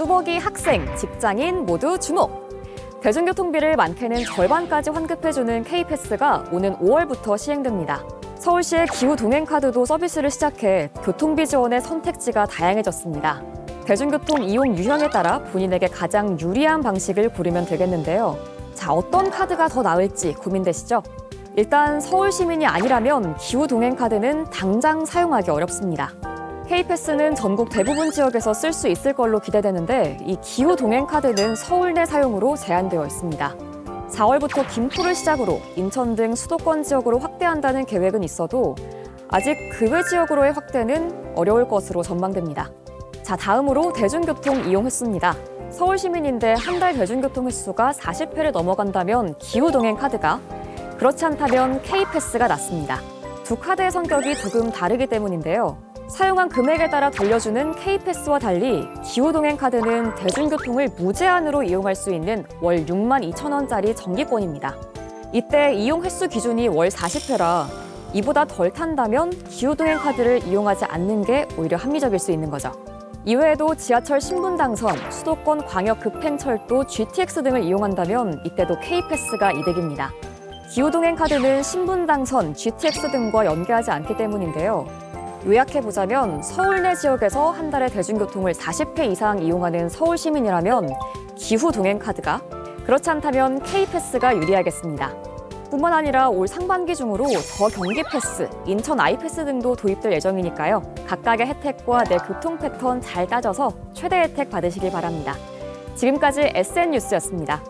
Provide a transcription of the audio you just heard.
뚜벅이 학생, 직장인 모두 주목! 대중교통비를 많게는 절반까지 환급해주는 K패스가 오는 5월부터 시행됩니다. 서울시의 기후 동행카드도 서비스를 시작해 교통비 지원의 선택지가 다양해졌습니다. 대중교통 이용 유형에 따라 본인에게 가장 유리한 방식을 고르면 되겠는데요. 자, 어떤 카드가 더 나을지 고민되시죠? 일단 서울 시민이 아니라면 기후 동행 카드는 당장 사용하기 어렵습니다. K패스는 전국 대부분 지역에서 쓸 수 있을 걸로 기대되는데 이 기후 동행 카드는 서울 내 사용으로 제한되어 있습니다. 4월부터 김포를 시작으로 인천 등 수도권 지역으로 확대한다는 계획은 있어도 아직 그 외 지역으로의 확대는 어려울 것으로 전망됩니다. 자, 다음으로 대중교통 이용 횟수입니다. 서울 시민인데 한 달 대중교통 횟수가 40회를 넘어간다면 기후 동행 카드가 그렇지 않다면 K패스가 낫습니다. 두 카드의 성격이 조금 다르기 때문인데요. 사용한 금액에 따라 돌려주는 K패스와 달리 기후동행 카드는 대중교통을 무제한으로 이용할 수 있는 월 6만 2천 원짜리 정기권입니다. 이때 이용 횟수 기준이 월 40회라 이보다 덜 탄다면 기후동행 카드를 이용하지 않는 게 오히려 합리적일 수 있는 거죠. 이외에도 지하철 신분당선, 수도권 광역급행철도 GTX 등을 이용한다면 이때도 K패스가 이득입니다. 기후동행 카드는 신분당선, GTX 등과 연계하지 않기 때문인데요. 요약해보자면 서울 내 지역에서 한 달에 대중교통을 40회 이상 이용하는 서울 시민이라면 기후 동행 카드가 그렇지 않다면 K패스가 유리하겠습니다. 뿐만 아니라 올 상반기 중으로 더 경기 패스, 인천 아이패스 등도 도입될 예정이니까요. 각각의 혜택과 내 교통 패턴 잘 따져서 최대 혜택 받으시길 바랍니다. 지금까지 SN 뉴스였습니다.